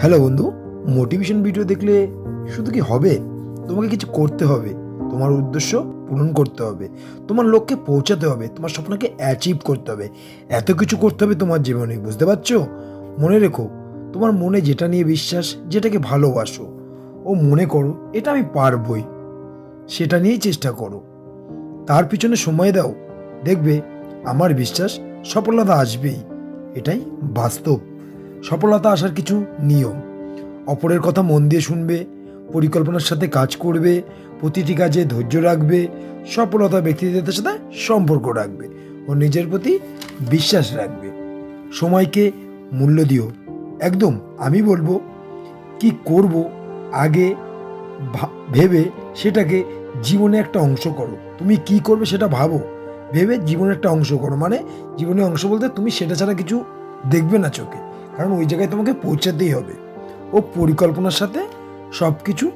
Hello বন্ধু motivation video দেখলে শুধু কি হবে? তোমাকে কিছু করতে হবে। তোমার উদ্দেশ্য পূরণ করতে হবে। তোমার লক্ষ্যে পৌঁছাতে হবে। তোমার স্বপ্নকে অ্যাচিভ করতে হবে। এত কিছু করতে হবে তোমার জীবনে, বুঝতে পারছ? মনে রেখো, তোমার মনে যেটা নিয়ে বিশ্বাস, যেটাকে ভালোবাসো, ও মনে করো, এটা আমি পারবই। সেটা নিয়েই চেষ্টা করো। তার পিছনে সময় দাও। দেখবে, আমার বিশ্বাস সফলতা আসবেই। এটাই বাস্তব। সফলতা আসার কিছু নিয়ম। অপরের কথা মন দিয়ে শুনবে, পরিকল্পনার সাথে কাজ করবে, প্রতিটি কাজে ধৈর্য রাখবে, সফলতা ব্যক্তিদের সাথে সম্পর্ক রাখবে ও নিজের প্রতি বিশ্বাস রাখবে। সময়কে মূল্য দিও। একদম আমি বলব, কি করব আগে ভেবে সেটাকে জীবনে একটা অংশ করো। তুমি কি করবে সেটা ভাবো। ভেবে জীবনে একটা অংশ করো। মানে জীবনে অংশ বলতে তুমি সেটা ছাড়া কিছু দেখবে না চোখে। কারণ ওই জায়গায় তোমাকে পৌঁছাতেই হবে। ও পরিকল্পনার সাথে সব কিছু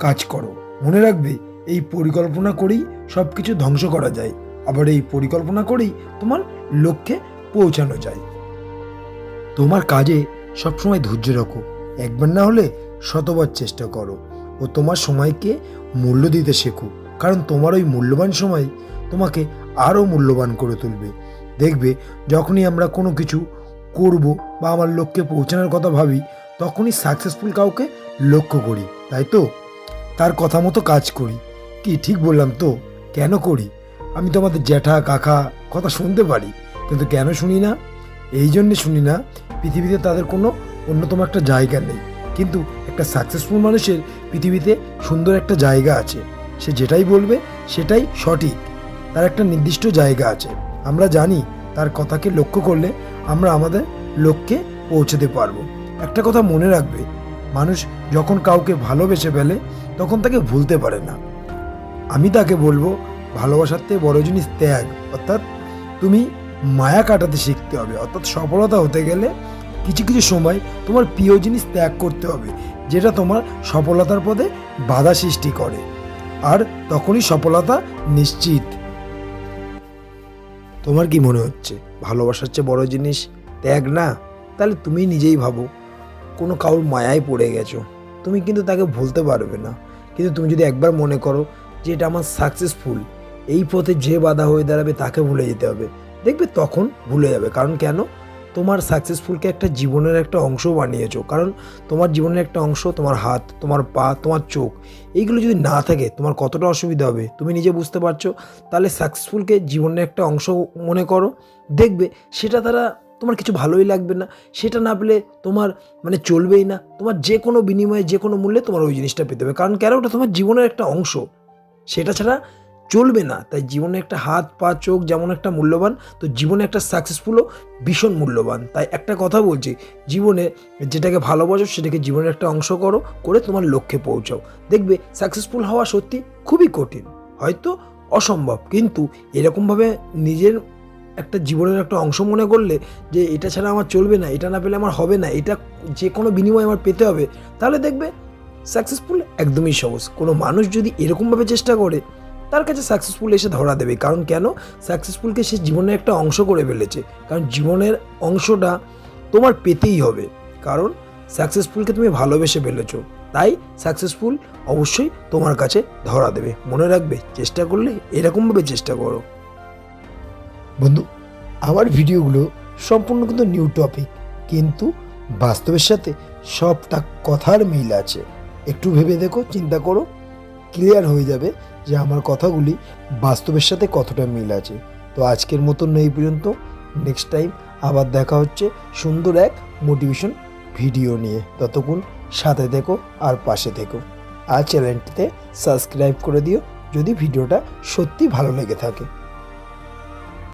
কাজ করো। মনে রাখবে, এই পরিকল্পনা করেই সব কিছু ধ্বংস করা যায়। আবার এই পরিকল্পনা করেই তোমার লক্ষ্যে পৌঁছানো যায়। তোমার কাজে সবসময় ধৈর্য রাখো। একবার না হলে শতবার চেষ্টা করো। ও তোমার সময়কে মূল্য দিতে শেখো কারণ তোমার ওই মূল্যবান সময় তোমাকে আরও মূল্যবান করে তুলবে। দেখবে, যখনই আমরা কোনো কিছু করব বা আমার লক্ষ্যে পৌঁছানোর কথা ভাবি, তখনই সাকসেসফুল কাউকে লক্ষ্য করি, তাই তো? তার কথা মতো কাজ করি। কি ঠিক বললাম তো? কেন করি? আমি তো আমাদের জ্যাঠা, কাকা কথা শুনতে পারি, কিন্তু কেন শুনি না? এই জন্যে শুনি না, পৃথিবীতে তাদের কোনো অন্যতম একটা জায়গা নেই। কিন্তু একটা সাকসেসফুল মানুষের পৃথিবীতে সুন্দর একটা জায়গা আছে। সে যেটাই বলবে, সেটাই সঠিক। তার একটা নির্দিষ্ট জায়গা আছে। আমরা জানি তার কথাকে লক্ষ্য করলে আমরা আমাদের লক্ষ্যে পৌঁছতে পারব। একটা কথা মনে রাখবে, মানুষ যখন কাউকে ভালোবেসে ফেলে, তখন তাকে ভুলতে পারে না। আমি তাকে বলব, ভালোবাসার থেকে বড় জিনিস ত্যাগ, অর্থাৎ তুমি মায়া কাটাতে শিখতে হবে, অর্থাৎ সফলতা হতে গেলে কিছু কিছু সময় তোমার প্রিয় জিনিস ত্যাগ করতে হবে, যেটা তোমার সফলতার পথে বাধা সৃষ্টি করে। আর তখনই সফলতা নিশ্চিত। তোমার কি মনে হচ্ছে? ভালোবাসার চেয়ে বড় জিনিস ত্যাগ না? তাহলে তুমি নিজেই ভাবো। কোনো কারোর মায়ায় পড়ে গেছো। তুমি কিন্তু তাকে ভুলতে পারবে না। কিন্তু তুমি যদি একবার মনে করো যে এটা আমার সাকসেসফুল এই পথে যে বাধা হয়ে দাঁড়াবে তাকে ভুলে যেতে হবে। দেখবে তখন ভুলে যাবে। কারণ কেন? তোমার সাকসেসফুলকে একটা জীবনের একটা অংশ বানিয়েছো। কারণ তোমার জীবনের একটা অংশ তোমার হাত, তোমার পা, তোমার চোখ, এইগুলো যদি না থাকে, তোমার কতটা অসুবিধা হবে? তুমি নিজে বুঝতে পারছ? তাহলে সাকসেসফুলকে জীবনের একটা অংশ মনে করো। দেখবে সেটা তারা তোমার কিছু ভালোই লাগবে না। সেটা না পেলে তোমার মানে চলবেই না। তোমার যে কোনো বিনিময়ে যে কোনো মূল্যে তোমার ওই জিনিসটা পেতে হবে। কারণ কেন ওটা তোমার জীবনের একটা অংশ। সেটা ছাড়া চলবে না। তাই জীবনে একটা হাত, পা, চোখ যেমন একটা মূল্যবান, তো জীবনে একটা সাকসেসফুলও ভীষণ মূল্যবান। তাই একটা কথা বলছি, জীবনে যেটাকে ভালোবাসো সেটাকে জীবনের একটা অংশ করো, করে তোমার লক্ষ্যে পৌঁছাও। দেখবে সাকসেসফুল হওয়া সত্যি খুবই কঠিন, হয়তো অসম্ভব, কিন্তু এরকমভাবে নিজের একটা জীবনের একটা অংশ মনে করলে যে এটা ছাড়া আমার চলবে না, এটা না পেলে আমার হবে না, এটা যে কোনো বিনিময়ে আমার পেতে হবে, তাহলে দেখবে সাকসেসফুল একদমই সহজ। কোনো মানুষ যদি এরকমভাবে চেষ্টা করে তার কাছে সাকসেসফুল এসে ধরা দেবে। কারণ কেন? সাকসেসফুলকে সে জীবনের একটা অংশ করে ফেলেছে। কারণ জীবনের অংশটা তোমার পেতেই হবে। কারণ সাকসেসফুলকে তুমি ভালোবেসে ফেলেছো। তাই সাকসেসফুল অবশ্যই তোমার কাছে ধরা দেবে। মনে রাখবে, চেষ্টা করলে এরকমভাবে চেষ্টা করো। বন্ধু, আমার ভিডিওগুলো সম্পূর্ণ কিন্তু নিউ টপিক কিন্তু বাস্তবের সাথে সবটা কথার মিল আছে। একটু ভেবে দেখো, চিন্তা করো। ক্লিয়ার হয়ে যাবে যে আমার কথাগুলি বাস্তবের সাথে কতটা মিল আছে। তো আজকের মতন এই পর্যন্ত। নেক্সট টাইম আবার দেখা হচ্ছে সুন্দর এক মোটিভেশন ভিডিও নিয়ে। ততক্ষণ সাথে থেকো আর পাশে থেকো। আর চ্যানেলটিতে সাবস্ক্রাইব করে দিও যদি ভিডিওটা সত্যি ভালো লেগে থাকে।